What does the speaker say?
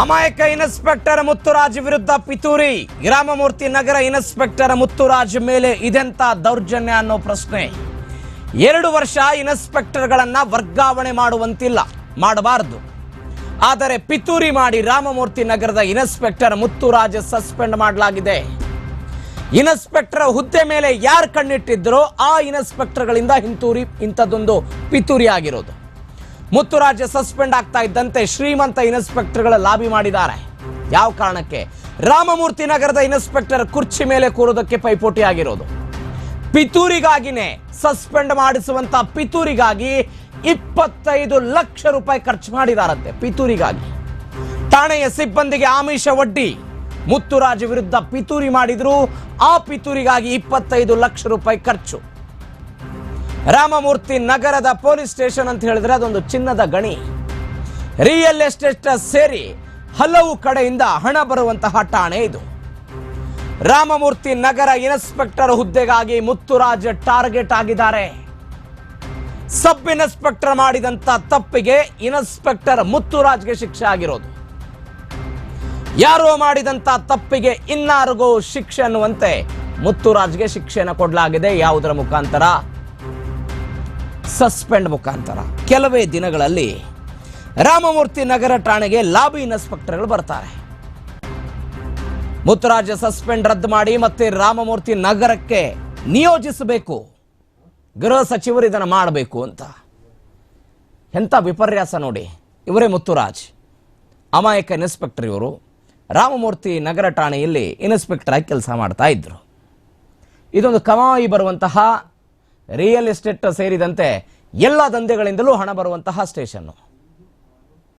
ಅಮಾಯಕ ಇನ್ಸ್ಪೆಕ್ಟರ್ ಮುತ್ತುರಾಜ್ ವಿರುದ್ಧ ಪಿತೂರಿ. ಗ್ರಾಮಮೂರ್ತಿ ನಗರ ಇನ್ಸ್ಪೆಕ್ಟರ್ ಮುತ್ತುರಾಜ್ ಮೇಲೆ ಇದೆಂತ ದೌರ್ಜನ್ಯ ಅನ್ನೋ ಪ್ರಶ್ನೆ. ಎರಡು ವರ್ಷ ಇನ್ಸ್ಪೆಕ್ಟರ್ಗಳನ್ನ ವರ್ಗಾವಣೆ ಮಾಡುವಂತಿಲ್ಲ, ಮಾಡಬಾರದು. ಆದರೆ ಪಿತೂರಿ ಮಾಡಿ ರಾಮಮೂರ್ತಿ ನಗರದ ಇನ್ಸ್ಪೆಕ್ಟರ್ ಮುತ್ತುರಾಜ್ ಸಸ್ಪೆಂಡ್ ಮಾಡಲಾಗಿದೆ. ಇನ್ಸ್ಪೆಕ್ಟರ್ ಹುದ್ದೆ ಮೇಲೆ ಯಾರು ಕಣ್ಣಿಟ್ಟಿದ್ರೋ ಆ ಇನ್ಸ್ಪೆಕ್ಟರ್ಗಳಿಂದ ಹಿಂತೂರಿ, ಇಂಥದ್ದೊಂದು ಪಿತೂರಿ ಆಗಿರೋದು. ಮುತ್ತುರಾಜ ಸಸ್ಪೆಂಡ್ ಆಗ್ತಾ ಇದ್ದಂತೆ ಶ್ರೀಮಂತ ಇನ್ಸ್ಪೆಕ್ಟರ್ಗಳ ಲಾಬಿ ಮಾಡಿದ್ದಾರೆ. ಯಾವ ಕಾರಣಕ್ಕೆ? ರಾಮಮೂರ್ತಿ ನಗರದ ಇನ್ಸ್ಪೆಕ್ಟರ್ ಕುರ್ಚಿ ಮೇಲೆ ಕೂರೋದಕ್ಕೆ ಪೈಪೋಟಿ ಆಗಿರೋದು ಪಿತೂರಿಗಾಗಿನೇ ಸಸ್ಪೆಂಡ್ ಮಾಡಿಸುವಂತ ಪಿತೂರಿಗಾಗಿ ಇಪ್ಪತ್ತೈದು ಲಕ್ಷ ರೂಪಾಯಿ ಖರ್ಚು ಮಾಡಿದಾರಂತೆ ಪಿತೂರಿಗಾಗಿ. ಠಾಣೆಯ ಸಿಬ್ಬಂದಿಗೆ ಆಮಿಷ ಒಡ್ಡಿ. ಮುತ್ತುರಾಜ್ ವಿರುದ್ಧ ಪಿತೂರಿ ಮಾಡಿದ್ರು, ಆ ಪಿತೂರಿಗಾಗಿ ಇಪ್ಪತ್ತೈದು ಲಕ್ಷ ರೂಪಾಯಿ ಖರ್ಚು. ರಾಮಮೂರ್ತಿ ನಗರದ ಪೊಲೀಸ್ ಸ್ಟೇಷನ್ ಅಂತ ಹೇಳಿದ್ರೆ ಅದೊಂದು ಚಿನ್ನದ ಗಣಿ. ರಿಯಲ್ ಎಸ್ಟೇಟ್ ಸೇರಿ ಹಲವು ಕಡೆಯಿಂದ ಹಣ ಬರುವಂತಹ ಠಾಣೆ ಇದು. ರಾಮಮೂರ್ತಿ ನಗರ ಇನ್ಸ್ಪೆಕ್ಟರ್ ಹುದ್ದೆಗಾಗಿ ಮುತ್ತುರಾಜ್ ಟಾರ್ಗೆಟ್ ಆಗಿದ್ದಾರೆ. ಸಬ್ ಇನ್ಸ್ಪೆಕ್ಟರ್ ಮಾಡಿದಂತ ತಪ್ಪಿಗೆ ಇನ್ಸ್ಪೆಕ್ಟರ್ ಮುತ್ತುರಾಜ್ಗೆ ಶಿಕ್ಷೆ ಆಗಿರೋದು. ಯಾರೋ ಮಾಡಿದಂತ ತಪ್ಪಿಗೆ ಇನ್ನಾರಿಗೂ ಶಿಕ್ಷೆ ಅನ್ನುವಂತೆ ಮುತ್ತುರಾಜ್ಗೆ ಶಿಕ್ಷೆಯನ್ನು ಕೊಡಲಾಗಿದೆ ಯಾವುದರ ಮುಖಾಂತರ? ಸಸ್ಪೆಂಡ್ ಮುಖಾಂತರ. ಕೆಲವೇ ದಿನಗಳಲ್ಲಿ ರಾಮಮೂರ್ತಿ ನಗರ ಠಾಣೆಗೆ ಲಾಬಿ ಇನ್ಸ್ಪೆಕ್ಟರ್ಗಳು ಬರ್ತಾರೆ. ಮುತ್ತುರಾಜ ಸಸ್ಪೆಂಡ್ ರದ್ದು ಮಾಡಿ ಮತ್ತೆ ರಾಮಮೂರ್ತಿ ನಗರಕ್ಕೆ ನಿಯೋಜಿಸಬೇಕು. ಗೃಹ ಸಚಿವರು ಇದನ್ನು ಮಾಡಬೇಕು ಅಂತ. ಎಂಥ ವಿಪರ್ಯಾಸ ನೋಡಿ. ಇವರೇ ಮುತ್ತುರಾಜ್. ಅಮಾಯಕ ಇನ್ಸ್ಪೆಕ್ಟರ್ ಇವರು. ರಾಮಮೂರ್ತಿ ನಗರ ಠಾಣೆಯಲ್ಲಿ ಇನ್ಸ್ಪೆಕ್ಟರ್ ಆಗಿ ಕೆಲಸ ಮಾಡ್ತಾ ಇದ್ರು. ಇದೊಂದು ಕಮಾಯಿ ಬರುವಂತಹ ರಿಯಲ್ ಎಸ್ಟೇಟ್ ಸೇರಿದಂತೆ ಎಲ್ಲ ದಂಧೆಗಳಿಂದಲೂ ಹಣ ಬರುವಂತಹ ಸ್ಟೇಷನ್ನು.